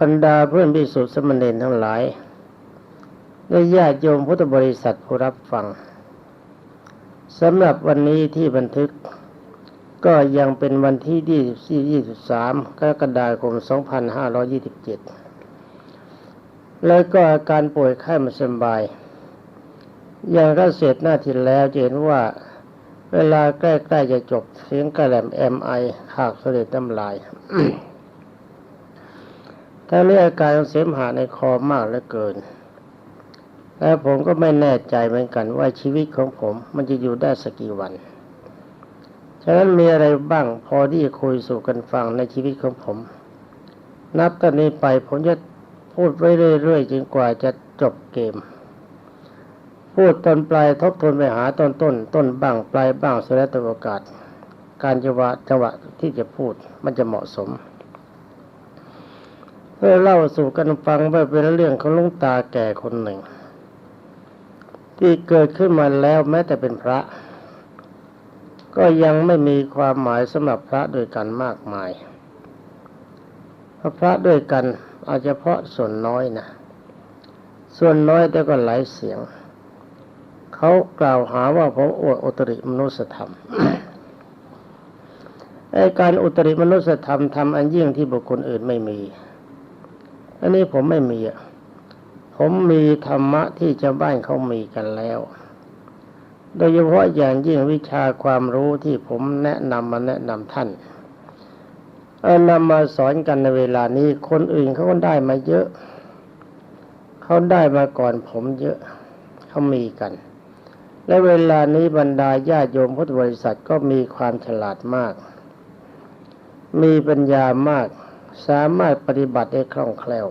บรรดาเพื่อนพิสุทธิสมณเณรทั้งหลายและญาติโยมพุทธบริษัทผู้รับฟังสำหรับวันนี้ที่บันทึกก็ยังเป็นวันที่23กรกฎาคม 2527 แล้วก็อาการป่วยไข้ม่สบาย อย่างก็เสร็จหน้าที่แล้วจะเห็นว่าเวลาใกล้ ๆ จะจบเสียงกระแหลมเอ็มไอหากเสด็จน้ำลาย ทั้งนี้องอาการเสมหะในคอมากเหลือเกิน และผมก็ไม่แน่ใจเหมือนกันว่าชีวิตของผมมันจะอยู่ได้สักกี่วัน ฉะนั้นมีอะไรบ้างพอที่จะคุยสู่กันฟังในชีวิตของผม นับตอนนี้ไปผมจะพูดไว้เรื่อยๆจนกว่าจะจบเกม พูดตอนปลายทบทวนไปหาตอนต้น ต้นบ้างปลายบ้างสุดแล้วแต่โอกาส การจังหวะจังหวะที่จะพูดมันจะเหมาะสม เพื่อเล่าสู่กันฟังว่าเป็นเรื่องของลุงตาแก่คนหนึ่ง ที่เกิดขึ้นมาแล้วแม้แต่เป็นพระ ก็ยังไม่มีความหมายสำหรับพระด้วยกันมากมายพระพระด้วยกันอาจจะเพาะส่วนน้อยนะส่วนน้อยแต่ก็หลายเสียง เขากล่าวหาว่าผมอวดอุตริมนุสธรรมไอการอุตริมนุสธรรมทำอันยิ่งที่บุคคลอื่นไม่มี อันนี้ผมไม่มีอะผมมีธรรมะที่ชาวบ้านเขามีกันแล้ว โดยเฉพาะอย่างยิ่งวิชาความรู้ที่ผมแนะนำมาแนะนำท่านเอานำมาสอนกันในเวลานี้คนอื่นเขาก็ได้มาเยอะ เขาได้มาก่อนผมเยอะ เขามีกัน และเวลานี้บรรดาญาโยมพุทธบริษัทก็มีความฉลาดมาก มีปัญญามาก สามารถปฏิบัติได้คล่องแคล่ว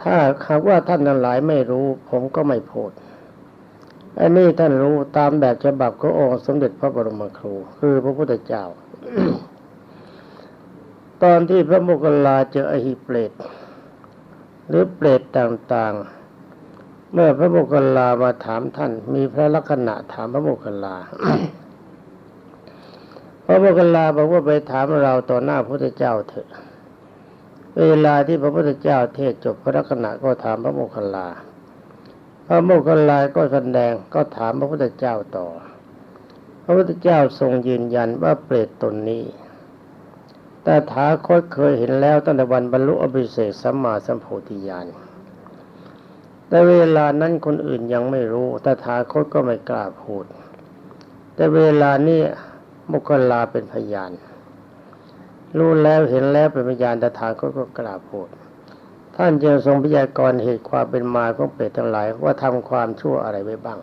ถ้าหากว่าท่านทั้งหลายไม่รู้ ผมก็ไม่พูดอันนี้ท่านรู้ตามแบบฉบับขององค์สมเด็จพระบรมครู คือพระพุทธเจ้า ตอนที่พระโมคคัลลาเจออหิเปรตหรือเปรตต่างๆ เมื่อพระโมคคัลลามาถามท่าน มีพระลักษณะถามพระโมคคัลลา ระโมคคัลาบอกว่าไปถามเราต่อหน้าพระพุทธเจ้าเถอะ เวลาที่พระพุทธเจ้าเทศจบพระลักษณะก็ถามพระโมคคัลา พระโมคคัลาก็แสดงก็ถามพระพุทธเจ้าต่อ พระพุทธเจ้าทรงยืนยันว่าเปรตตนนี้แต่ถาคตเคยเห็นแล้วตั้งแต่วันบรรลุอภิเศษสัมมาสัมโพธิญาณแต่เวลานั้นคนอื่นยังไม่รู้แต่ถาคตก็ไม่กล้าพูด แต่เวลานี้ มคคัลลาเป็นพยาน รู้แล้วเห็นแล้วเป็นพยานแต่ถาคตก็กล้าพูดท่านจึงทรงพยากรณ์เหตุความเป็นมาของเปรตทั้งหลายว่าทำความชั่วอะไรไว้บ้าง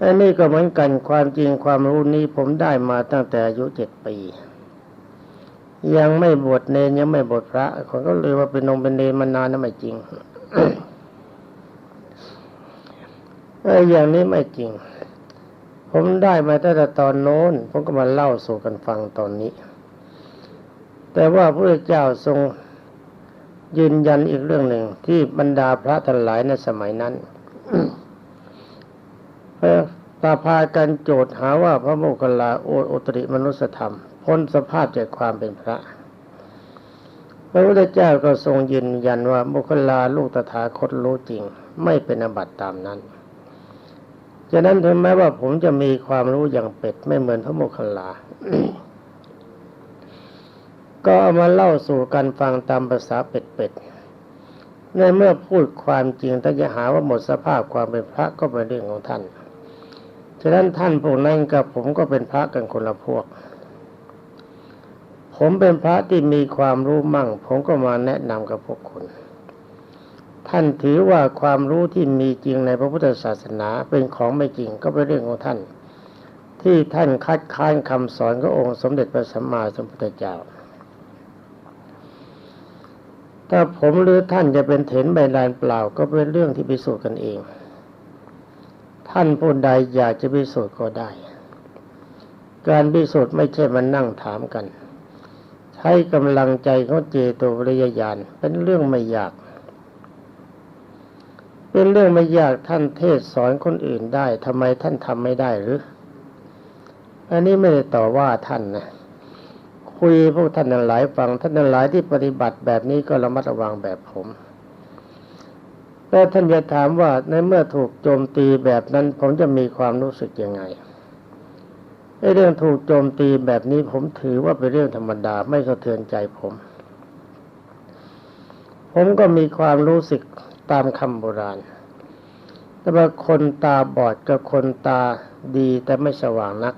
อันนี้ก็เหมือนกันความจริงความรู้นี้ผมได้มาตั้งแต่อายุเจ็ดปี ยังไม่บวชเนนยังไม่บวชพระคนก็เลยว่าเป็นนงเป็นเนนมานานนั่นไม่จริงเอออย่างนี้ไม่จริง ผมได้มาตั้งแต่ตอนโน้น ผมก็มาเล่าสู่กันฟังตอนนี้ แต่ว่าพระเจ้าทรงยืนยันอีกเรื่องหนึ่งที่บรรดาพระทั้งหลายในสมัยนั้นเออตาพากันโจทย์หาว่าพระโมคคัลลาโอดอุตริมนุสธรรม พ้นสภาพจากความเป็นพระ พระพุทธเจ้าก็ทรงยืนยันว่าโมคคัลลาลูกตถาคตรู้จริง ไม่เป็นอบัติตามนั้น ฉะนั้นถึงแม้ว่าผมจะมีความรู้อย่างเป็ดไม่เหมือนพระโมคคัลลา ก็เอามาเล่าสู่กันฟังตามภาษาเป็ดๆในเมื่อพูดความจริงถ้าจะหาว่าหมดสภาพความเป็นพระก็เป็นเรื่องของท่าน ฉะนั้นท่านพวกนั้นกับผมก็เป็นพระกันคนละพวก ผมเป็นพระที่มีความรู้มั่ง ผมก็มาแนะนำกับพวกคุณ ท่านถือว่าความรู้ที่มีจริงในพระพุทธศาสนาเป็นของไม่จริงก็เป็นเรื่องของท่าน ที่ท่านคัดค้านคำสอนขององค์สมเด็จพระสัมมาสัมพุทธเจ้า ถ้าผมหรือท่านจะเป็นเถนใบลานเปล่าก็เป็นเรื่องที่พิสูจน์กันเอง ท่านผู้ใดอยากจะพิสูจน์ก็ได้ การพิสูจน์ไม่ใช่มานั่งถามกัน ใช้กำลังใจของเจโตวิริยญาณเป็นเรื่องไม่ยาก เป็นเรื่องไม่ยากท่านเทศสอนคนอื่นได้ทำไมท่านทำไม่ได้หรือ อันนี้ไม่ได้ต่อว่าท่านนะคุยพวกท่านหลายฟังท่านหลายที่ปฏิบัติแบบนี้ก็ระมัดระวังแบบผมแล้วท่านจะถามว่าในเมื่อถูกโจมตีแบบนั้น ผมจะมีความรู้สึกยังไงไอ้เรื่องถูกโจมตีแบบนี้ผมถือว่าเป็นเรื่องธรรมดาไม่สะเทือนใจผม ผมก็มีความรู้สึก ตามคำโบราณ แต่ว่าคนตาบอดกับคนตาดีแต่ไม่สว่างนัก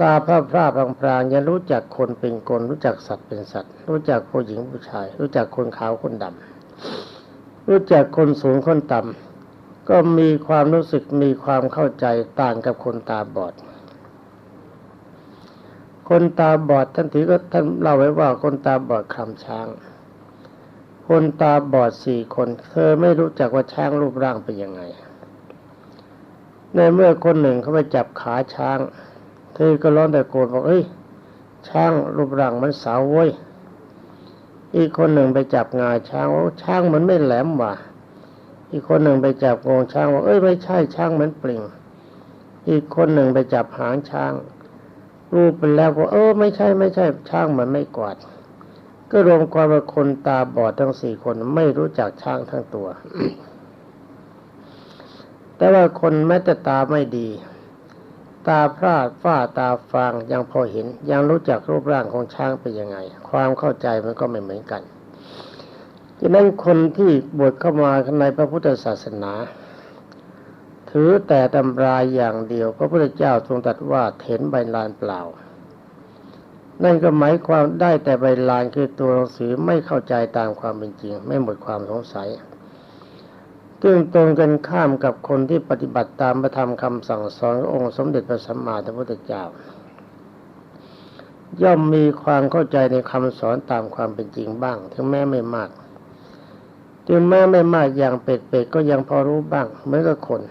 ตาพร่าพร่าพรางพรางยังรู้จักคนเป็นคน รู้จักสัตว์เป็นสัตว์ รู้จักผู้หญิงผู้ชาย รู้จักคนขาวคนดำรู้จักคนสูงคนต่ำก็มีความรู้สึกมีความเข้าใจต่างกับคนตาบอดคนตาบอดท่านถือก็ท่านเล่าไว้ว่าคนตาบอดคลำช้าง คนตาบอดสี่คน เธอไม่รู้จักว่าช้างรูปร่างเป็นยังไง ในเมื่อคนหนึ่งเขาไปจับขาช้าง เธอก็ร้องแต่โกนบอกเอ้ย ช้างรูปร่างมันสาวเว้ย อีกคนหนึ่งไปจับงาช้างว่าช้างมันไม่แหลมว่ะ อีกคนหนึ่งไปจับงวงช้างว่าเอ้ยไม่ใช่ช้างเหมือนปลิงอีกคนหนึ่งไปจับหางช้าง รูปไปแล้วก็เออไม่ใช่ไม่ใช่ ช้างเหมือนไม่กวาด ก็รวมความว่าคนตาบอดทั้งสี่คนไม่รู้จักช้างทั้งตัว แต่ว่าคนแม้แต่ตาไม่ดี ตาพร่าฝ้าตาฟางยังพอเห็น ยังรู้จักรูปร่างของช้างเป็นยังไง ความเข้าใจมันก็ไม่เหมือนกันดังนั้นคนที่บวชเข้ามาในพระพุทธศาสนา ถือแต่ตำราอย่างเดียว พระพุทธเจ้าทรงตรัสว่าเห็นใบลานเปล่า นั่นก็หมายความได้แต่ใบลานคือตัวหนังสือไม่เข้าใจตามความเป็นจริง ไม่หมดความสงสัยซึ่งตรงกันข้ามกับคนที่ปฏิบัติตามพระธรรมคำสั่งสอนขององค์สมเด็จพระสัมมาสัมพุทธเจ้า ย่อมมีความเข้าใจในคำสอนตามความเป็นจริงบ้าง ถึงแม้ไม่มาก ถึงแม้ไม่มากอย่างเป็ดๆก็ยังพอรู้บ้างเหมือนกับคน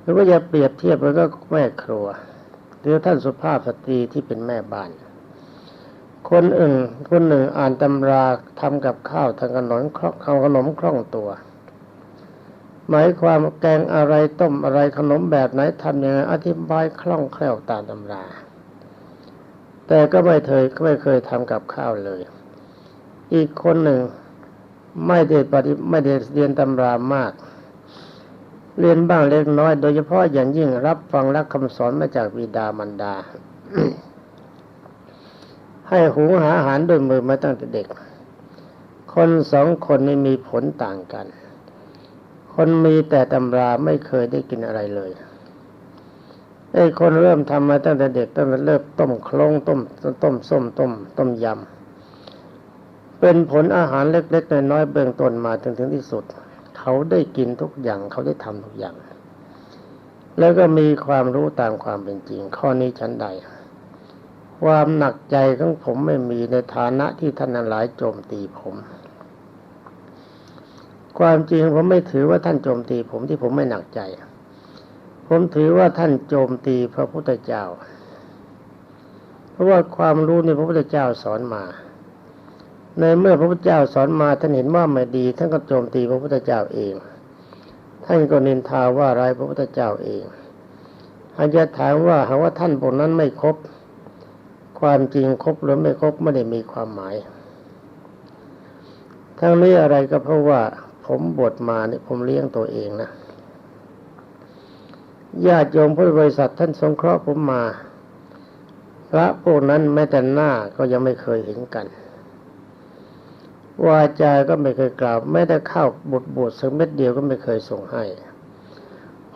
หรือว่าจะเปรียบเทียบมันก็แม่ครัว หรือท่านสุภาพสตรีที่เป็นแม่บ้าน คนอื่น คนหนึ่งอ่านตำราทำกับข้าวทางขนมคล่องเอาขนมคล่องตัว หมายความแกงอะไรต้มอะไรขนมแบบไหนทำยังไงอธิบายคล่องแคล่วตามตำรา แต่ก็ไม่เคยไม่เคยทำกับข้าวเลย อีกคนหนึ่งไม่ได้ปฏิไม่ได้เรียนตำรามาก เรียนบ้างเล็กน้อย โดยเฉพาะอย่างยิ่งรับฟังรักคำสอนมาจากบิดามารดา ให้หุงหาอาหารด้วยมือมาตั้งแต่เด็ก คนสองคนนี้มีผลต่างกัน คนมีแต่ตำราไม่เคยได้กินอะไรเลยไอ้คนเริ่มทำมาตั้งแต่เด็กตั้งแต่เริ่มต้มโคลงต้มต้มส้มต้มต้มยำเป็นผลอาหารเล็กๆน้อยๆเบื้องต้นมาถึงถึงที่สุด เขาได้กินทุกอย่างเขาได้ทำทุกอย่าง แล้วก็มีความรู้ตามความเป็นจริง ข้อนี้ฉันใด ความหนักใจของผมไม่มีในฐานะที่ท่านหลายโจมตีผม ความจริงผมไม่ถือว่าท่านโจมตีผมที่ผมไม่หนักใจ ผมถือว่าท่านโจมตีพระพุทธเจ้า เพราะว่าความรู้ในพระพุทธเจ้าสอนมา ในเมื่อพระพุทธเจ้าสอนมาท่านเห็นว่าไม่ดี ท่านก็โจมตีพระพุทธเจ้าเอง ท่านก็นินทาว่าร้ายพระพุทธเจ้าเองอาจจะถามว่าหากว่าท่านพวกนั้นไม่ครบ ความจริงครบหรือไม่ครบไม่ได้มีความหมาย ทั้งนี้อะไรก็เพราะว่าผมบวชมาเนี่ยผมเลี้ยงตัวเองนะญาติโยมพุทธบริษัทท่านสงเคราะห์ผมมา พระพวกนั้นแม้แต่หน้าก็ยังไม่เคยเห็นกันวาจาก็ไม่เคยกล่าวแม้แต่ข้าวบทบทสักเม็ดเดียวก็ไม่เคยส่งให้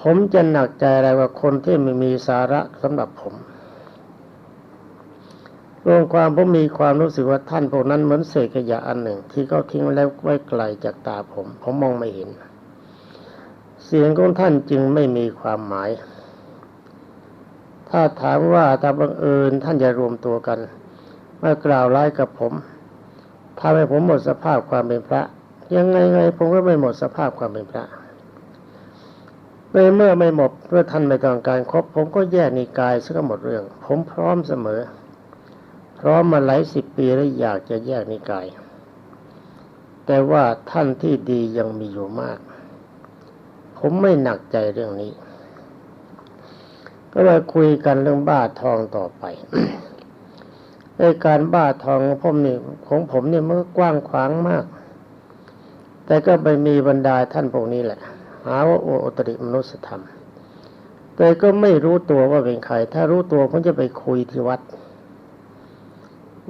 ผมจะหนักใจอะไรว่าคนที่ไม่มีสาระสำหรับผม รวมความผมมีความรู้สึกว่าท่านพวกนั้นเหมือนเศษขยะอันหนึ่ง ที่เขาทิ้งแล้วไว้ไกลจากตาผม ผมมองไม่เห็น เสียงของท่านจึงไม่มีความหมาย ถ้าถามว่าถ้าบังเอิญท่านจะรวมตัวกันมากล่าวร้ายกับผมทำให้ผมหมดสภาพความเป็นพระ ยังไงไงผมก็ไม่หมดสภาพความเป็นพระในเมื่อไม่หมดเมื่อท่านไม่ต้องการครบผมก็แยกนิกายซะก็หมดเรื่อง ผมพร้อมเสมอ ร้อมมาหลายสิบปีแล้วอยากจะแยกนิกาย แต่ว่าท่านที่ดียังมีอยู่มาก ผมไม่หนักใจเรื่องนี้ ก็เลยคุยกันเรื่องบ้าทองต่อไปไอ้การบ้าทองของผมนี่ของผมเนี่ยมันกว้างขวางมาก แต่ก็ไปมีบรรดาท่านพวกนี้แหละ หาว่าโออุตริมนุสธรรม แต่ก็ไม่รู้ตัวว่าเป็นใคร ถ้ารู้ตัวผมจะไปคุยที่วัด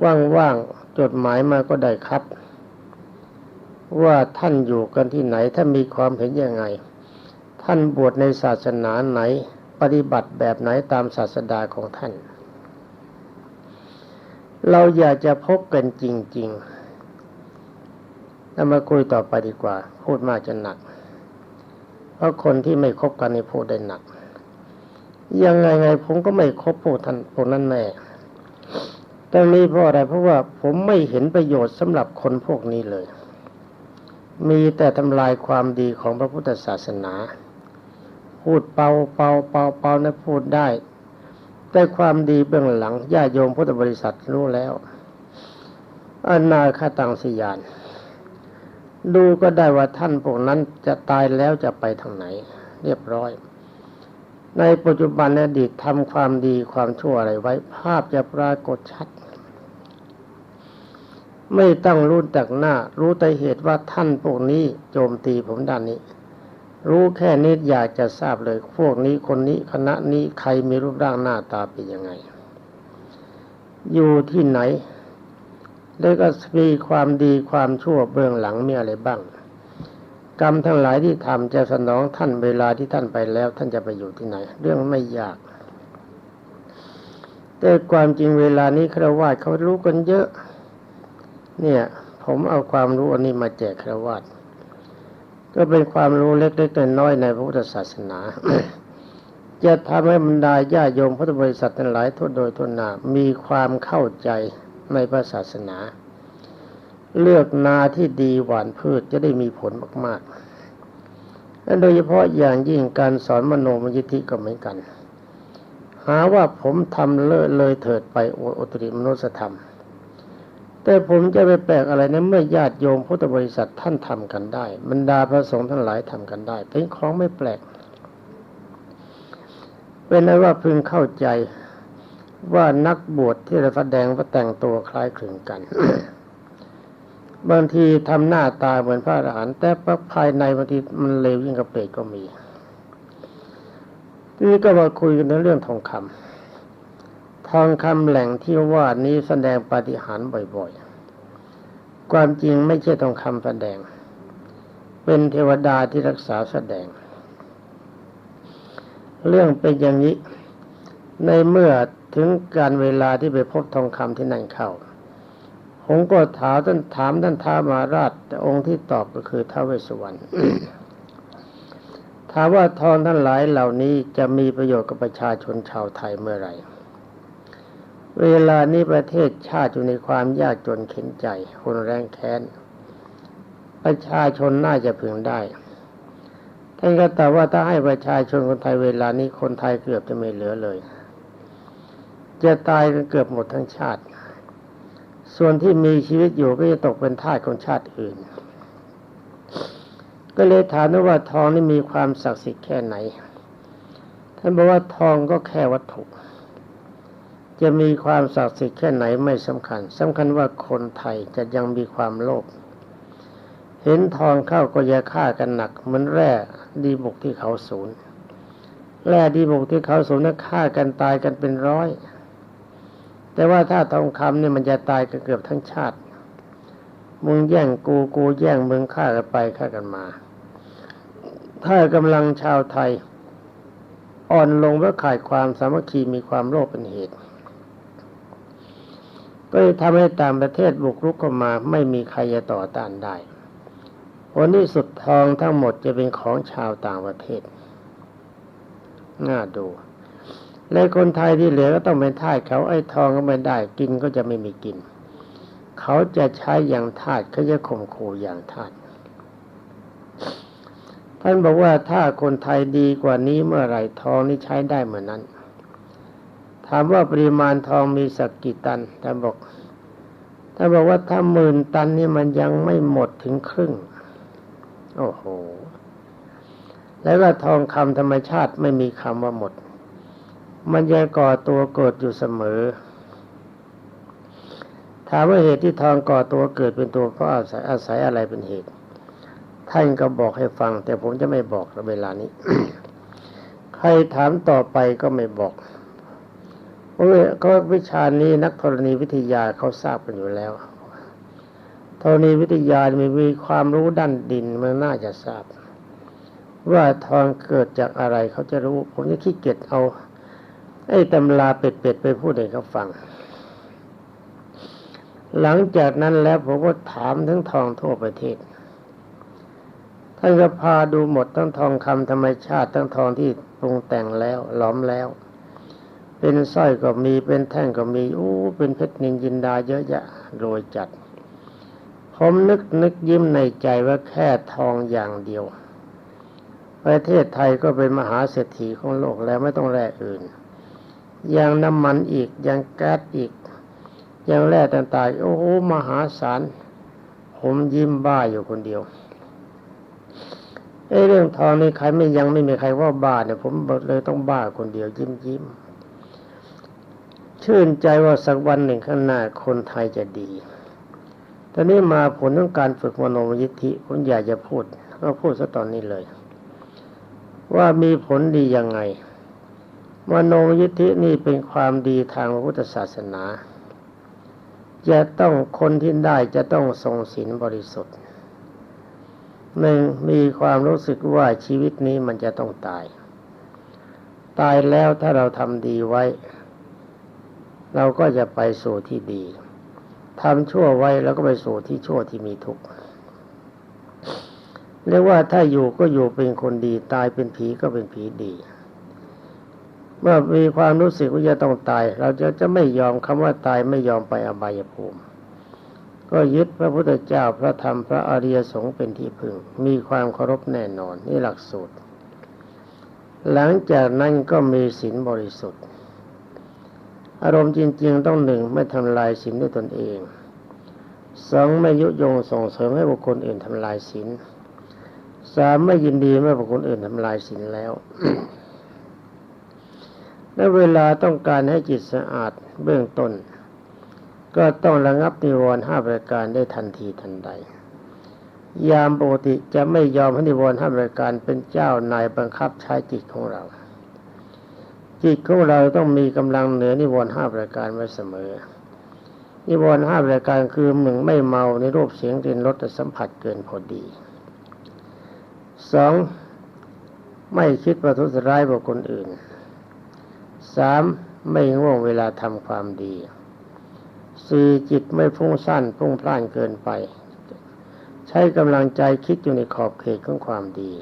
ว่างๆจดหมายมาก็ได้ครับ ว่าท่านอยู่กันที่ไหนถ้ามีความเห็นยังไง ท่านบวชในศาสนาไหน ปฏิบัติแบบไหนตามศาสดาของท่าน เราอยากจะพบกันจริงๆแล้วมาคุยต่อไปดีกว่า พูดมากจะหนัก เพราะคนที่ไม่คบกันนี่พูดได้หนัก ยังไงไงผมก็ไม่คบพวกท่านพวกนั้นแน่ แต่นี้เพราะอะไรเพราะว่าผมไม่เห็นประโยชน์สำหรับคนพวกนี้เลย มีแต่ทำลายความดีของพระพุทธศาสนา พูดเป่าเป่าเป่าเป่านะพูดได้ แต่ความดีเบื้องหลังญาติโยมพุทธบริษัทรู้แล้วอนาคตังสยาน ดูก็ได้ว่าท่านพวกนั้นจะตายแล้วจะไปทางไหน เรียบร้อย ในปัจจุบันอดีตทำความดีความชั่วอะไรไว้ ภาพจะปรากฏชัด ไม่ต้องรู้จักหน้า รู้แต่เหตุว่าท่านพวกนี้โจมตีผมด้านนี้ รู้แค่นี้อยากจะทราบเลย พวกนี้คนนี้คณะนี้ใครมีรูปร่างหน้าตาเป็นยังไง อยู่ที่ไหน แล้วก็มีความดีความชั่วเบื้องหลังมีอะไรบ้าง กรรมทั้งหลายที่ทำจะสนองท่านเวลาที่ท่านไปแล้ว ท่านจะไปอยู่ที่ไหน เรื่องไม่ยากแต่ความจริงเวลานี้ครวาเขารู้กันเยอะ เนี่ย ผมเอาความรู้อันนี้มาแจกครวาสก็เป็นความรู้เล็กๆน้อยๆในพระพุทธศาสนา จะทำให้บรรดาญาโยมพุทธบริษัททั้งหลายทั่วโดยทั่วหน้ามีความเข้าใจในพระศาสนา เลือกนาที่ดีหวานพืชจะได้มีผลมากๆและโดยเฉพาะอย่างยิ่งการสอนมโนมยิทธิก็เหมือนกัน หาว่าผมทำเลอะเลยเถิดไปโอโอตริมนุสธรรม แต่ผมจะไปแปลกอะไรนะเมื่อญาติโยมพุทธบริษัทท่านทำกันได้บรรดาพระสงฆ์ทั้งหลายทำกันได้ เป็นของไม่แปลก เป็นนั้นว่าพึงเข้าใจว่านักบวชที่เราแสดงว่าแต่งตัวคล้ายคลึงกัน บางทีทำหน้าตาเหมือนพระอรหันต์แต่ภายในบางทีมันเลวยิ่งกว่าเปรตก็มีทีนี้ก็มาคุยกันในเรื่องทองคำท องคำแหล่งที่ว่านี้แสดงปาฏิหาริย์บ่อยๆ ความจริงไม่ใช่ทองคำแสดง เป็นเทวดาที่รักษาแสดง เรื่องเป็นอย่างนี้ ในเมื่อถึงการเวลาที่ไปพบทองคำที่นั่นเข้าผมก็ถามท่านถามท่านท้ามาราชแต่องค์ที่ตอบก็คือท้าวเวสสุวรรณถามว่าทองท่านหลายเหล่านี้จะมีประโยชน์กับประชาชนชาวไทยเมื่อไหร่ เวลานี้ประเทศชาติอยู่ในความยากจนเข็นใจคนแรงแค้น ประชาชนน่าจะพึงได้ท่านก็ตอบว่าถ้าให้ประชาชนคนไทยเวลานี้คนไทยเกือบจะไม่เหลือเลย จะตายกันเกือบหมดทั้งชาติ ส่วนที่มีชีวิตอยู่ก็จะตกเป็นทาสของชาติอื่น ก็เลยถามว่าทองนี่มีความศักดิ์สิทธิ์แค่ไหน ท่านบอกว่าทองก็แค่วัตถุ จะมีความศักดิ์สิทธิ์แค่ไหนไม่สำคัญสำคัญว่าคนไทยจะยังมีความโลภเห็นทองเข้าก็จะฆ่ากันหนักเหมือนแร่ดีบุกที่เขาศูนย์แร่ดีบุกที่เขาศูนย์นั้นฆ่ากันตายกันเป็นร้อย แต่ว่าถ้าทองคำเนี่ยมันจะตายกันเกือบทั้งชาติมึงแย่งกูกูแย่งมึงฆ่ากันไปฆ่ากันมา ถ้ากำลังชาวไทย อ่อนลงเพราะขาดความสามัคคีมีความโลภเป็นเหตุ ก็จะทำให้ต่างประเทศบุกรุกเข้ามา ไม่มีใครจะต่อต้านได้ผลที่สุดทองทั้งหมดจะเป็นของชาวต่างประเทศ น่าดู และคนไทยที่เหลือก็ต้องเป็นทาสเขาไอ้ทองก็ไม่ได้ กินก็จะไม่มีกิน เขาจะใช้อย่างทาสเขาจะข่มขู่อย่างทาสท่านบอกว่าถ้าคนไทยดีกว่านี้เมื่อไหร่ทองนี่ใช้ได้เหมือนนั้น ถามว่าปริมาณทองมีสักกี่ตันท่านบอกท่านบอกว่าถ้าหมื่นตันนี่มันยังไม่หมดถึงครึ่ง โอ้โห แล้วว่าทองคำธรรมชาติไม่มีคำว่าหมด มันยังก่อตัวเกิดอยู่เสมอ ถามว่าเหตุที่ทองก่อตัวเกิดเป็นตัวเพราะอาศัยอาศัยอะไรเป็นเหตุ ท่านก็บอกให้ฟัง แต่ผมจะไม่บอกเวลานี้ ใครถามต่อไปก็ไม่บอก ก็วิชานี้นักธรณีวิทยาเขาทราบกันอยู่แล้วธรณีวิทยามีมีความรู้ด้านดินมันน่าจะทราบ ว่าทองเกิดจากอะไรเขาจะรู้ ผมจะขี้เกียจเอา ไอ้ตำราเป็ดๆไปพูดให้เขาฟัง หลังจากนั้นแล้วผมก็ถามทั้งทองทั่วประเทศท่านก็พาดูหมดทั้งทองคำธรรมชาติทั้งทองที่ปรุงแต่งแล้วหลอมแล้ว เป็นสร้อยก็มีเป็นแท่งก็มีอู้เป็นเพชรนินจินดาเยอะแยะโรยจัด ผมนึกนึกยิ้มในใจว่าแค่ทองอย่างเดียว ประเทศไทยก็เป็นมหาเศรษฐีของโลกแล้วไม่ต้องแร่อื่นอย่างน้ำมันอีกอย่างแก๊สอีกอย่างแร่ต่างๆโอ้โหมหาศาลผมยิ้มบ้าอยู่คนเดียวเอ้เรื่องทองนี่ใครไม่ยังไม่มีใครว่าบ้าเนี่ยผมเลยต้องบ้าคนเดียวยิ้มยิ้ม ชื่นใจว่าสักวันหนึ่งข้างหน้าคนไทยจะดี ตอนนี้มาผลของการฝึกมโนมยิทธิผมอยากจะพูดก็พูดซะตอนนี้เลย ว่ามีผลดียังไง มโนมยิทธินี่เป็นความดีทางพระพุทธศาสนา จะต้องคนที่ได้จะต้องทรงศีลบริสุทธิ์หนึ่งมีความรู้สึกว่าชีวิตนี้มันจะต้องตาย ตายแล้วถ้าเราทำดีไว้ เราก็จะไปสู่ที่ดีทำชั่วไว้แล้วก็ไปสู่ที่ชั่วที่มีทุกข์เรียกว่าถ้าอยู่ก็อยู่เป็นคนดี ตายเป็นผีก็เป็นผีดี เมื่อมีความรู้สึกว่าจะต้องตาย เราจะจะไม่ยอมคำว่าตายไม่ยอมไปอบายภูมิ ก็ยึดพระพุทธเจ้าพระธรรมพระอริยสงฆ์เป็นที่พึ่ง มีความเคารพแน่นอนนี่หลักสูตร หลังจากนั้นก็มีศีลบริสุทธิ์ อารมณ์จริง ๆ ต้องหนึ่งไม่ทำลายศีลด้วยตนเองสองไม่ยุยงส่งเสริมให้บุคคลอื่นทำลายศีลสามไม่ยินดีเมื่อบุคคลอื่นทำลายศีลแล้วและเวลาต้องการให้จิตสะอาดเบื้องต้น ก็ต้องระงับนิวรณ์ห้าประการได้ทันทีทันใด ยามปกติจะไม่ยอมให้นิวรณ์ห้าประการเป็นเจ้านายบังคับใช้จิตของเรา จิตของเราต้องมีกำลังเหนือนิวรณ์ห้าประการไว้เสมอ นิวรณ์ห้าประการคือหนึ่งไม่เมาในรูปเสียงกลิ่นรสสัมผัสเกินพอดีสองไม่คิดประทุษร้ายบุคคลอื่นสามไม่ง่วงเวลาทำความดีสี่จิตไม่ฟุ้งซ่านฟุ้งพล่านเกินไป ใช้กำลังใจคิดอยู่ในขอบเขตของความดี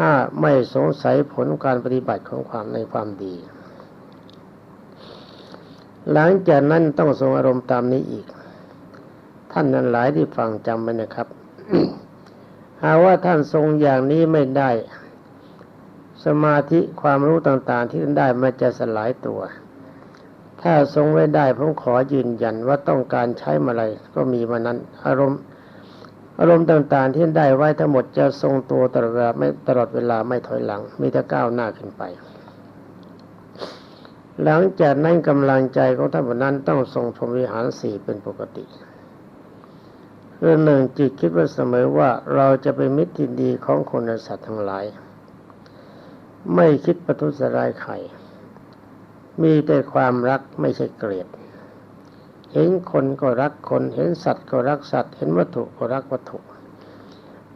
ห้าไม่สงสัยผลการปฏิบัติของความในความดี หลังจากนั้นต้องทรงอารมณ์ตามนี้อีก ท่านนั้นหลายที่ฟังจำไว้นะครับหาว่าท่านทรงอย่างนี้ไม่ได้ สมาธิความรู้ต่างๆ ที่ท่านได้มันจะสลายตัว ถ้าทรงไว้ได้ผมขอยืนยันว่าต้องการใช้มาอะไรก็มีมานั้น อารมณ์ อารมณ์ต่างๆที่ได้ไว้ทั้งหมดจะทรงตัวตลอดเวลาไม่ตลอดเวลาไม่ถอยหลัง มีแต่ก้าวหน้าขึ้นไป หลังจากนั้นกำลังใจของท่านนั้นต้องทรงพรมวิหารสี่เป็นปกติคือหนึ่งจิตคิดว่าเสมอว่าเราจะเป็นมิตรที่ดีของคนและสัตว์ทั้งหลาย ไม่คิดประทุษร้ายใครมีแต่ความรักไม่ใช่เกลียด เห็นคนก็รักคน เห็นสัตว์ก็รักสัตว์ เห็นวัตถุก็รักวัตถุ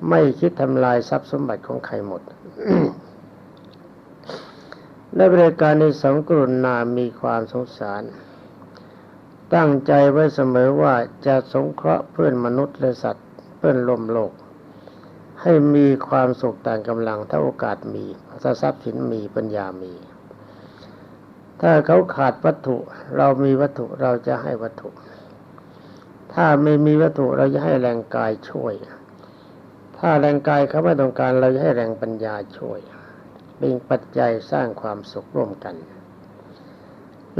ไม่คิดทำลายทรัพย์สมบัติของใครหมดและบริการในสองกรุณามีความสงสาร ตั้งใจไว้เสมอว่าจะสงเคราะห์เพื่อนมนุษย์และสัตว์เพื่อนลมโลก ให้มีความสุขต่างกำลังถ้าโอกาสมีถ้าทรัพย์สินมีปัญญามี ถ้าเขาขาดวัตถุ เรามีวัตถุเราจะให้วัตถุ ถ้าไม่มีวัตถุเราจะให้แรงกายช่วย ถ้าแรงกายเขาไม่ต้องการเราจะให้แรงปัญญาช่วย เป็นปัจจัยสร้างความสุขร่วมกัน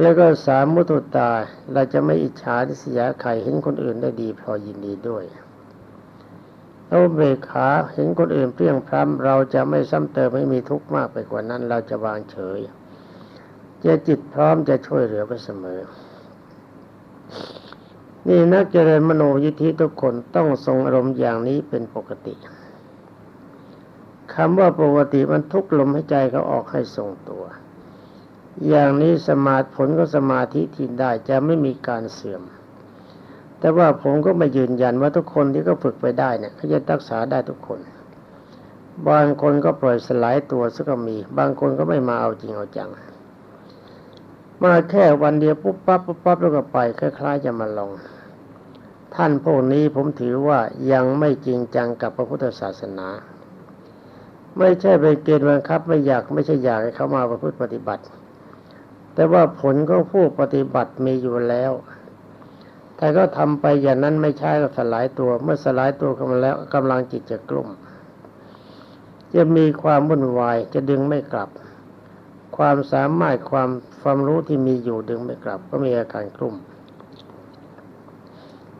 แล้วก็สามมุตุตาเราจะไม่อิจฉาทิษยาใครเห็นคนอื่นได้ดีพอยินดีด้วยเราเบกขาเห็นคนอื่นเปรี้ยงพร้ำเราจะไม่ซ้ำเติมให้มีทุกข์มากไปกว่านั้น เราจะวางเฉย จะจิตพร้อมจะช่วยเหลือไปเสมอ นี่นักเจริญมโนยิทธิทุกคนต้องทรงอารมณ์อย่างนี้เป็นปกติคำว่าปกติมันทุกลมให้ใจเขาออกให้ทรงตัว อย่างนี้สมาธิผลก็สมาธิที่ได้จะไม่มีการเสื่อม แต่ว่าผมก็ม่ยืนยันว่าทุกคนที่ก็ฝึกไปได้เนี่ยเขาจะรักษาได้ทุกคน บางคนก็ปล่อยสลายตัวซะก็มี บางคนก็ไม่มาเอาจริงเอาจัง มาแค่วันเดียวปุ๊บปั๊บปุ๊บปั๊บแล้วก็ไปคล้ายๆจะมาลอง ท่านพวกนี้ผมถือว่ายังไม่จริงจังกับพระพุทธศาสนา ไม่ใช่ไปเกณฑ์บังคับ ไม่อยากไม่ใช่อยากให้เขามาประพฤติปฏิบัติ แต่ว่าผลของผู้ปฏิบัติมีอยู่แล้วแต่ก็ทำไปอย่างนั้นไม่ใช่ก็สลายตัว เมื่อสลายตัวกันมาแล้วกำลังจิตจะกลุ่ม จะมีความวุ่นวายจะดึงไม่กลับ ความสามารถความความรู้ที่มีอยู่ดึงไม่กลับ ก็มีอาการกลุ่ม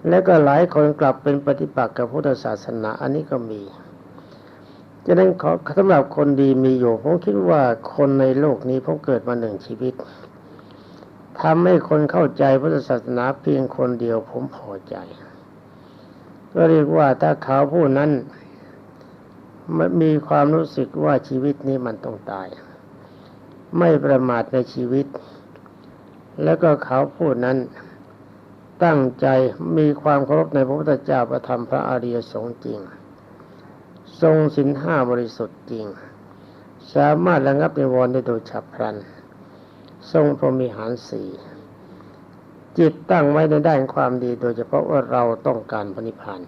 แล้วก็หลายคนกลับเป็นปฏิปักษ์กับพุทธศาสนา อันนี้ก็มีฉะนั้นขอสำหรับคนดีมีอยู่ผมคิดว่าคนในโลกนี้ผมเกิดมาหนึ่งชีวิตทำให้คนเข้าใจพุทธศาสนาเพียงคนเดียวผมพอใจ ก็เรียกว่าถ้าเขาผู้นั้นมีความรู้สึกว่าชีวิตนี้มันต้องตาย ไม่ประมาทในชีวิต แล้วก็เขาผู้นั้นตั้งใจมีความเคารพในพระพุทธเจ้าประธรรมพระอริยสงฆ์จริง ทรงสินห้าบริสุทธิ์จริง สามารถระงับนิวรณ์ได้โดยฉับพลัน ทรงพรมิหารสี่จิตตั้งไว้ในด้านความดีโดยเฉพาะว่าเราต้องการพระนิพพาน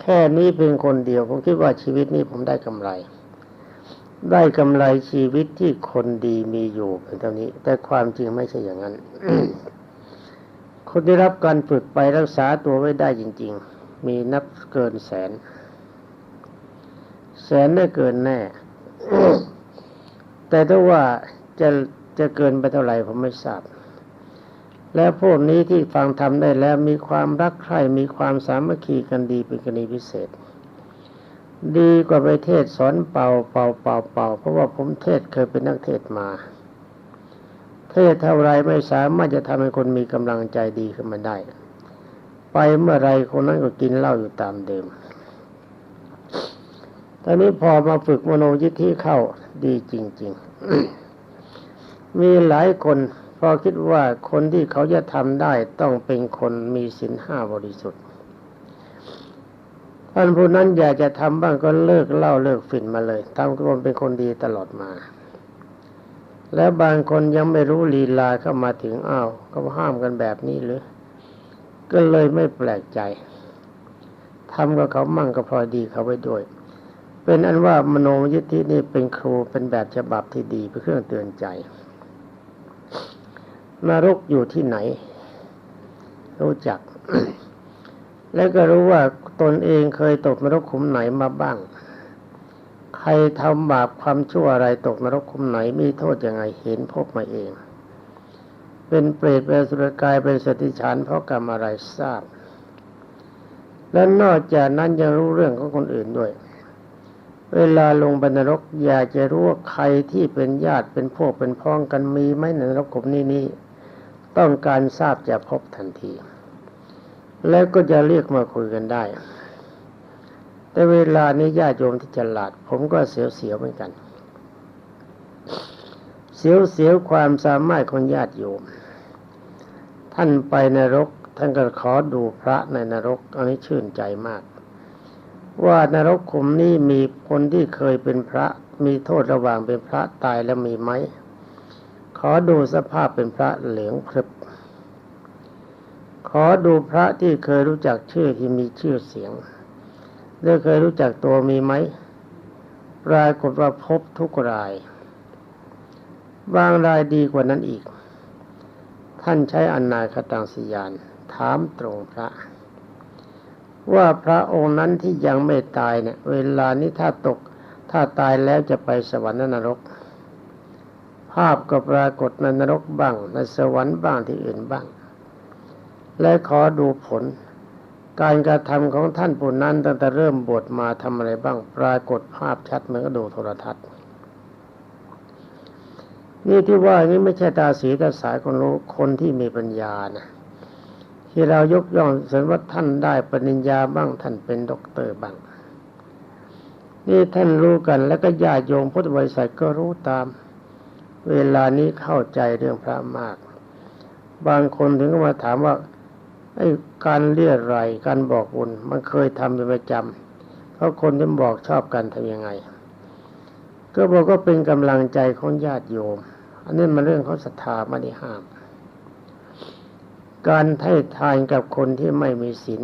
แค่นี้เพียงคนเดียว ผมคิดว่าชีวิตนี้ผมได้กำไร ได้กำไรชีวิตที่คนดีมีอยู่เป็นเท่านี้ แต่ความจริงไม่ใช่อย่างนั้น คนที่รับการฝึกไปรักษาตัวไว้ได้จริง ๆ มีนับเกินแสน แสนได้เกินแน่ แต่ถ้าว่าจะจะเกินไปเท่าไหร่ผมไม่ทราบ และพวกนี้ที่ฟังทำได้แล้วมีความรักใคร่มีความสามัคคีกันดีเป็นกรณีพิเศษ ดีกว่าไปเทศสอนเป่าเป่าเป่าเป่าเพราะว่าผมเทศเคยเป็นนักเทศมา เทศเท่าไรไม่สามารถจะทำให้คนมีกำลังใจดีขึ้นมาได้ ไปเมื่อไรคนนั้นก็กินเหล้าอยู่ตามเดิมตอนนี้พอมาฝึกมโนยิทธิเข้าดีจริง ๆ มีหลายคนพอคิดว่าคนที่เขาจะทำได้ต้องเป็นคนมีศีลห้าบริสุทธิ์ ท่านผู้นั้นอยากจะทำบ้างก็เลิกเล้าเลิกฝิ่นมาเลยทำคนเป็นคนดีตลอดมา แล้วบางคนยังไม่รู้ลีลาเข้ามาถึงอ้าวก็ห้ามกันแบบนี้หรือ ก็เลยไม่แปลกใจทำกับเขามั่งก็พอยดีเขาไว้ด้วย เป็นอันว่ามโนยิทธินี่เป็นครูเป็นแบบฉบับที่ดีเป็นเครื่องเตือนใจนรกอยู่ที่ไหน รู้จัก แล้วก็รู้ว่าตนเองเคยตกนรกขุมไหนมาบ้าง ใครทำบาปความชั่วอะไรตกนรกขุมไหนมีโทษยังไงเห็นพบมาเอง เป็นเปรตเป็นสุรกายเป็นสติฉันเพราะกรรมอะไรทราบ และนอกจากนั้นยังรู้เรื่องของคนอื่นด้วย เวลาลงบรรนรกอยากจะรู้ว่าใครที่เป็นญาติเป็นพวกเป็นพ้องกันมีไหมในนรกขุมนี้นี้ต้องการทราบจะพบทันที แล้วก็จะเรียกมาคุยกันได้ แต่เวลานี้ญาติโยมที่ฉลาด ผมก็เสียวๆเหมือนกัน เสียวๆความสามารถของญาติโยม ท่านไปนรก ท่านก็ขอดูพระในนรก อันนี้ชื่นใจมาก ว่านรกขุมนี้มีคนที่เคยเป็นพระ มีโทษระหว่างเป็นพระตายแล้วมีไหม ขอดูสภาพเป็นพระเหลืองพรึบ ขอดูพระที่เคยรู้จักชื่อที่มีชื่อเสียงได้เคยรู้จักตัวมีไหมรายกฏว่าพบทุกราย บางรายดีกว่านั้นอีก ท่านใช้อนนาคตังสยาน ถามตรงพระ ว่าพระองค์นั้นที่ยังไม่ตายเนี่ย เวลานี้ถ้าตก ถ้าตายแล้วจะไปสวรรค์นรก ภาพก็ปรากฏในนรกบ้าง ในสวรรค์บ้างที่อื่นบ้าง และขอดูผล การกระทำของท่านผู้นั้นตั้งแต่เริ่มบวชมาทำอะไรบ้างปรากฏภาพชัดเหมือนกับดูโทรทัศน์ นี่ที่ว่านี้ไม่ใช่ตาสีตาสายคนรู้คนที่มีปัญญานะที่เรายกย่องสรรว่าท่านได้ปริญญาบ้างท่านเป็นด็อกเตอร์บ้างนี่ท่านรู้กันแล้วก็ญาติโยมพุทธบริษัทก็รู้ตาม เวลานี้เข้าใจเรื่องพระมาก บางคนถึงก็มาถามว่า ไอ้การเรียไรการบอกบุญมันเคยทำเป็นประจำเพราะคนที่บอกชอบกันทำยังไง ก็บอกก็เป็นกำลังใจของญาติโยม อันนี้มันเรื่องเขาศรัทธาไม่ได้ห้าม การให้ทานกับคนที่ไม่มีศีล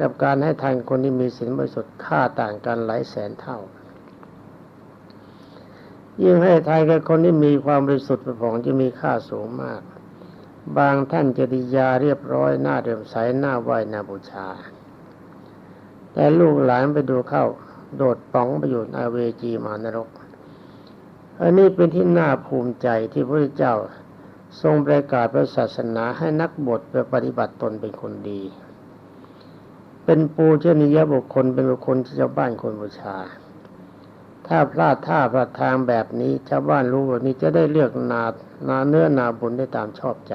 กับการให้ทานคนที่มีศีลบริสุทธิ์ค่าต่างกันหลายแสนเท่า ยิ่งให้ทานกับคนที่มีความบริสุทธิ์เป็นของจะมีค่าสูงมาก บางท่านจริยาเรียบร้อยหน้าเดิมใสหน้าไหวหน้าบูชา แต่ลูกหลานไปดูเข้า โดดป๋องไปอยู่อาเวจีมานรก อันนี้เป็นที่น่าภูมิใจที่พระเจ้าทรงประกาศพระศาสนาให้นักบวชไปปฏิบัติตนเป็นคนดี เป็นปูชนียบุคคลเป็นบุคคลที่ชาวบ้านคนบูชา ถ้าพลาดท่าพลาดทางแบบนี้ชาวบ้านรู้แบบนี้จะได้เลือกนานาเนื้อนาบุญได้ตามชอบใจ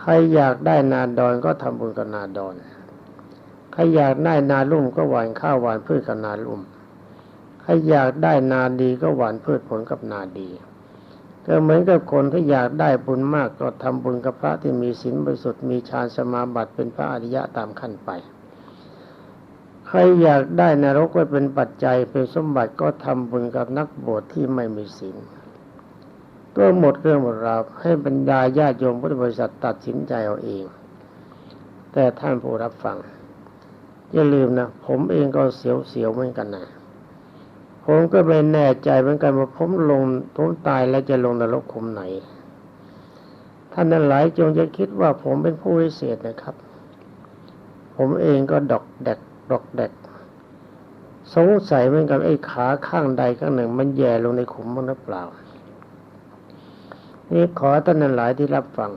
ใครอยากได้นาดอนก็ทำบุญกับนาดอนใครอยากได้นาลุ่มก็หวานข้าวหวานพืชกับนาลุ่มใครอยากได้นาดีก็หวานพืชผลกับนาดีก็เหมือนกับคนที่อยากได้บุญมากก็ทำบุญกับพระที่มีศีลบริสุทธิ์มีฌานสมาบัติเป็นพระอริยะตามขั้นไป ใครอยากได้นรกไว้เป็นปัจจัยเป็นสมบัติก็ทำบุญกับนักบวชที่ไม่มีศีลก็หมดเรื่องหมดราวให้บรรดาญาติโยมพุทธบริษัทตัดสินใจเอาเอง แต่ท่านผู้รับฟัง อย่าลืมนะ ผมเองก็เสียวๆเหมือนกันนะผมก็ไม่แน่ใจเหมือนกันว่าผมลงผมตายแล้วจะลงนรกขุมไหน ท่านนั้นหลายจงจะคิดว่าผมเป็นผู้วิเศษนะครับ ผมเองก็ดอกแดก ดอกแดก สงสัยเหมือนกันไอ้ขาข้างใดข้างหนึ่ง มันแย่ลงในขุมบ้างหรือเปล่า นี่ขอท่านนั้นหลายที่รับฟัง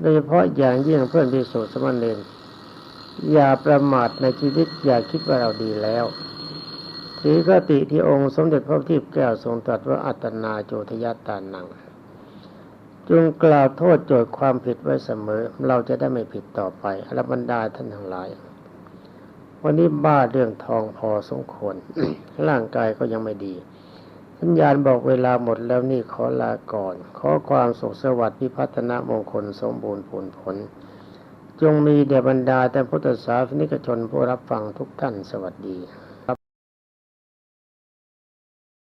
โดยเฉพาะอย่างยิ่งเพื่อนพิสุสมณเณรอย่าประมาทในชีวิตอย่าคิดว่าเราดีแล้วถือกติที่องค์สมเด็จพระทิพย์แก้วทรงตรัสว่าอัตนาโจทยตานังจงกล่าวโทษโจทย์ความผิดไว้เสมอ เราจะได้ไม่ผิดต่อไปอรบรรดาท่านทั้งหลาย วันนี้บ้าเรื่องทองพอสมควรร่างกายก็ยังไม่ดี สัญญาณบอกเวลาหมดแล้วนี่ขอลาก่อน ขอความสุขสวัสดิ์พิพัฒนามงคลสมบูรณ์ผลผล จงมีแด่บรรดาแต่พุทธศาสนิกชนผู้รับฟังทุกท่านสวัสดี